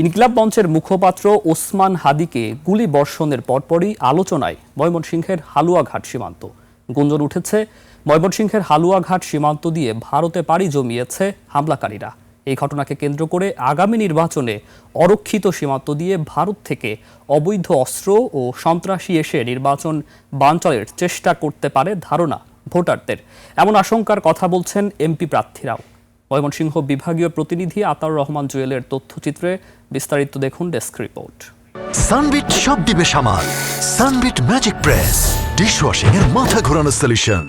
ইনকিলাব মঞ্চের মুখপাত্র ওসমান হাদিকে গুলি বর্ষণের পরপরই আলোচনায় ময়মনসিংহের হালুয়াঘাট সীমান্ত। গুঞ্জন উঠেছে, ময়মনসিংহের হালুয়াঘাট সীমান্ত দিয়ে ভারতে পাড়ি জমিয়েছে হামলাকারীরা। এই ঘটনাকে কেন্দ্র করে আগামী নির্বাচনে অরক্ষিত সীমান্ত দিয়ে ভারত থেকে অবৈধ অস্ত্র ও সন্ত্রাসী এসে নির্বাচন বানচালের চেষ্টা করতে পারে ধারণা ভোটারদের। এমন আশঙ্কার কথা বলছেন এমপি প্রার্থীরাও। ময়মনসিংহ বিভাগীয় প্রতিনিধি আতাউর রহমান জুয়েলের তথ্যচিত্রে বিস্তারিত দেখুন ডেস্ক রিপোর্ট। সানবিট সব দিবে সামাল। সানবিট ম্যাজিক প্রেস ডিশওয়াশিং এর মাথা ঘোরানো সলিউশন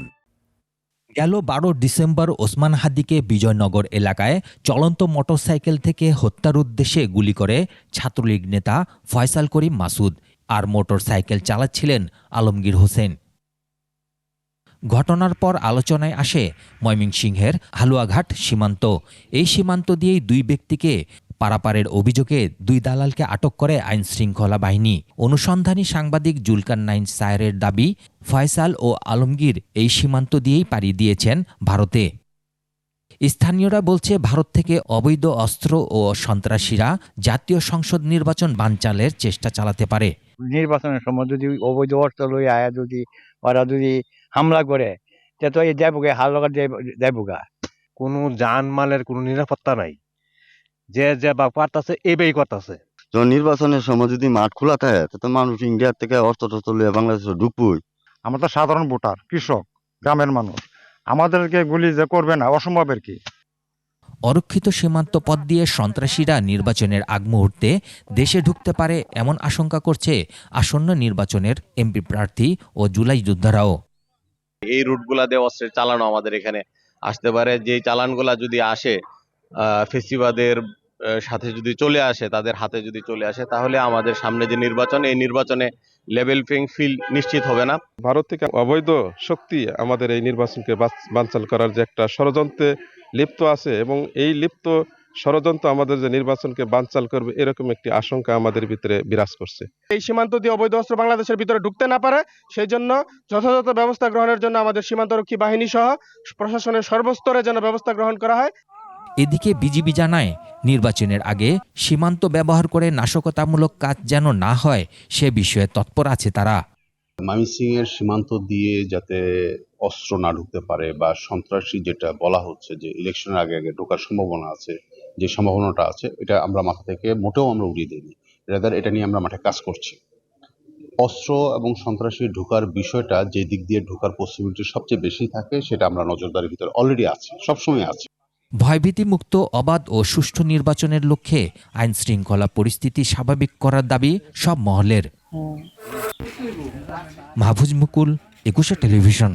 গেল বারো ডিসেম্বর ওসমান হাদিকে বিজয়নগর এলাকায় চলন্ত মোটরসাইকেল থেকে হত্যার উদ্দেশ্যে গুলি করে ছাত্রলীগ নেতা ফয়সাল করিম মাসুদ আর মোটরসাইকেল চালাচ্ছিলেন আলমগীর হোসেন। ঘটনার পর আলোচনায় আসে ময়মনসিংহের হালুয়াঘাট সীমান্ত। এই সীমান্ত দিয়েই দুই ব্যক্তিকে পারাপারের অভিযোগে দুই দালালকে আটক করে আইন শৃঙ্খলা বাহিনী। অনুসন্ধানী সাংবাদিক জুলকার নাইন সায়েরের দাবি, ফয়সাল ও আলমগীর এই সীমান্ত দিয়েই পাড়ি দিয়েছেন ভারতে। স্থানীয়রা বলছে, ভারত থেকে অবৈধ অস্ত্র ও সন্ত্রাসীরা জাতীয় সংসদ নির্বাচন বানচালের চেষ্টা চালাতে পারে। নির্বাচনের সময় যদি অবৈধ অস্ত্র লই আয়া যদি, ওরা যদি হামলা করে তে তো এই যাইবগে হালকা যাইবগা। কোনো জানমালের কোনো নিরাপত্তা নাই। যে যে বা পারতাছে এবেই করতেছে। যখন নির্বাচনের সময় যদি মাঠ খোলা থাকে তো মানুষ ইন্ডিয়ার থেকে অস্ত্র টস্ত্র লিয়ে বাংলাদেশে ঢুকবই। আমরা তো সাধারণ ভোটার কৃষক গ্রামের মানুষ। আমাদেরকে গুলি যে করবে না অসম্ভবের কি। অরক্ষিত সীমান্ত পথ দিয়ে সন্ত্রাসীরা নির্বাচনের আগ মুহূর্তে দেশে ঢুকতে পারে এমন আশঙ্কা করছে আসন্ন নির্বাচনের এমপি প্রার্থী ও জুলাই যোদ্ধারাও। এই রুটগুলা দিয়ে অস্ত্রের চালানো আমাদের এখানে আসতে পারে। যে চালানগুলা যদি আসে ফেসিবাদের সাথে যদি চলে আসে, তাদের হাতে যদি চলে আসে, তাহলে আমাদের সামনে যে নির্বাচন, এই নির্বাচনে লেভেল প্লেইং ফিল্ড নিশ্চিত হবে না। ভারত থেকে অবৈধ শক্তি আমাদের এই নির্বাচনকে বাচ- বানচাল করার যে একটা ষড়যন্ত্রে লিপ্ত আছে এবং এই লিপ্ত ষড়যন্ত্র আমাদের যে নির্বাচনকে বানচাল করবে এরকম একটি আশঙ্কা আমাদের ভিতরে বিরাজ করছে। এই সীমান্ত দিয়ে অবৈধ অস্ত্র বাংলাদেশের ভিতরে ঢুকতে না পারে সেই জন্য যথাযথ ব্যবস্থা গ্রহণের জন্য আমাদের সীমান্তরক্ষী বাহিনী সহ প্রশাসনের সর্বস্তরে যেন ব্যবস্থা গ্রহণ করা হয়। এদিকে বিজিবি জানায় নির্বাচনের আগে সীমান্ত ব্যবহার করে নাশকতামূলক কাজ যেন না হয় সে বিষয়ে তৎপর আছে তারা। ময়মনসিংহের সীমান্ত দিয়ে যাতে অস্ত্র না ঢুকতে পারে বা সন্ত্রাসী যেটা বলা হচ্ছে যে ইলেকশনের আগে আগে ঢোকার সম্ভাবনা আছে যে সম্ভাবনাটা আছে এটা আমরা মাথা থেকে মোটেও আমরা উড়িয়ে দিইনি। রেদার এটা নিয়ে আমরা মাঠে কাজ করছি। অস্ত্র এবং সন্ত্রাসী ঢোকার বিষয়টা যে দিক দিয়ে ঢোকার পসিবিলিটি সবচেয়ে বেশি থাকে সেটা আমরা নজরদারির ভিতরে অলরেডি আছে সবসময় আছে। ভয়ভীতিমুক্ত অবাধ ও সুষ্ঠু নির্বাচনের লক্ষ্যে আইন শৃঙ্খলা পরিস্থিতি স্বাভাবিক করার দাবি সব মহলের। মাহফুজ মুকুল একুশে টেলিভিশন।